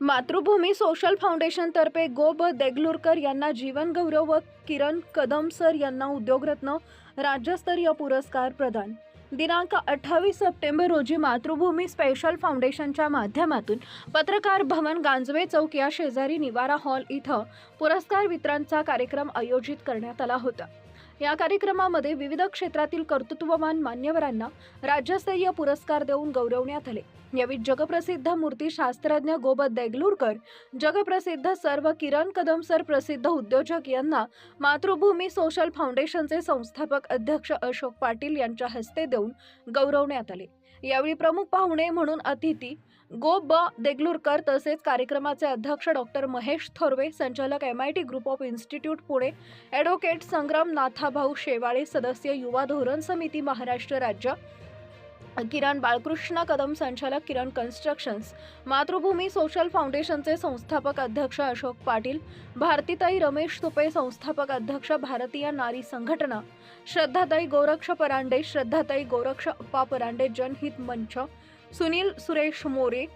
मातृभूमी सोशल फाउंडेशनतर्फे गो ब देगलूरकर यांना जीवनगौरव व किरण कदम सर यांना उद्योगरत्न राज्यस्तरीय पुरस्कार प्रदान. दिनांक अठ्ठावीस सप्टेंबर रोजी मातृभूमी स्पेशल फाउंडेशनच्या माध्यमातून पत्रकार भवन गांजवे चौक या शेजारी निवारा हॉल इथं पुरस्कार वितरणचा कार्यक्रम आयोजित करण्यात आला होता. या कार्यक्रमामध्ये विविध क्षेत्रातील कर्तृत्ववान मान्यवरांना राज्यस्तरीय पुरस्कार देऊन गौरवण्यात आले. यावेळी जगप्रसिद्ध मूर्तीशास्त्रज्ञ गोबत देगलूरकर जगप्रसिद्ध सर्व किरण कदम सर प्रसिद्ध उद्योजक यांना मातृभूमी सोशल फाउंडेशनचे संस्थापक अध्यक्ष अशोक पाटील यांच्या हस्ते देऊन गौरवण्यात आले. यावेळी प्रमुख पाहुणे म्हणून अतिथी गो ब. देगलूरकर तसेच कार्यक्रमाचे अध्यक्ष डॉक्टर महेश थोरवे संचालक M I T group of institute Pune. Advocate Sangram Nathabhau Shewale सदस्य युवा धोरण समिती महाराष्ट्र राज्य. किरण बाळकृष्ण कदम संचालक किरण कन्स्ट्रक्शन्स मातृभूमी सोशल फाउंडेशनचे संस्थापक अध्यक्ष अशोक पाटील. भारतीताई रमेश तुपे संस्थापक अध्यक्ष भारतीय नारी संघटना. श्रद्धाताई गोरक्ष परांडे श्रद्धाताई गोरक्ष अप्पा परांडे जनहित मंच. सुनील सुरेश मोरे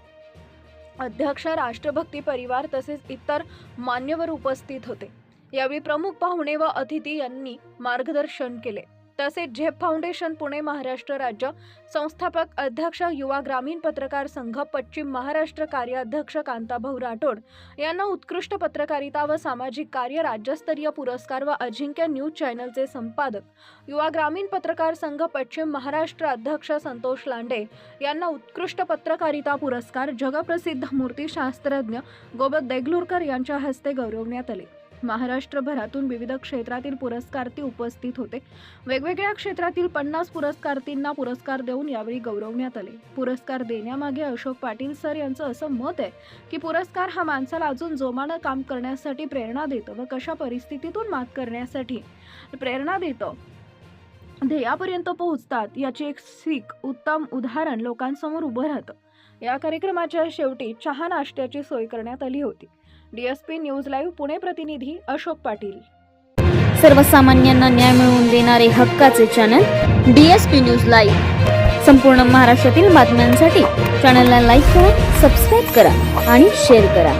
अध्यक्ष राष्ट्रभक्ती परिवार तसेच इतर मान्यवर उपस्थित होते. यावेळी प्रमुख पाहुणे व अतिथी यांनी मार्गदर्शन केले. तसेच झेप फाउंडेशन पुणे महाराष्ट्र राज्य संस्थापक अध्यक्ष युवा ग्रामीण पत्रकार संघ पश्चिम महाराष्ट्र कार्याध्यक्ष कांताभाऊ राठोड यांना उत्कृष्ट पत्रकारिता व सामाजिक कार्य राज्यस्तरीय पुरस्कार व अजिंक्य न्यूज चॅनलचे संपादक युवा ग्रामीण पत्रकार संघ पश्चिम महाराष्ट्र अध्यक्ष संतोष लांडे यांना उत्कृष्ट पत्रकारिता पुरस्कार जगप्रसिद्ध मूर्तीशास्त्रज्ञ गोबत देगलूरकर यांच्या हस्ते गौरवण्यात आले. महाराष्ट्रभरातून विविध क्षेत्रातील पुरस्कारती उपस्थित होते. वेगवेगळ्या क्षेत्रातील पन्नास पुरस्कारतींना पुरस्कार देऊन यावेळी गौरवण्यात आले. पुरस्कार देण्यामागे अशोक पाटील सर यांचं असं मत आहे की पुरस्कार हा माणसाला अजून जोमानं काम करण्यासाठी प्रेरणा देतो व कशा परिस्थितीतून मात करण्यासाठी प्रेरणा देतं. ध्येयापर्यंत पोहोचतात याची एक सीख उत्तम उदाहरण लोकांसमोर उभं राहतं. या कार्यक्रमाच्या शेवटी चहा नाश्त्याची सोय करण्यात आली होती. डीएसपी न्यूज लाईव्ह पुणे प्रतिनिधी अशोक पाटील. सर्वसामान्यांना न्याय मिळवून देणारे हक्काचे channel D S P news live. संपूर्ण महाराष्ट्रातील बातम्यांसाठी चॅनलला लाईक करा सबस्क्राईब करा आणि शेअर करा.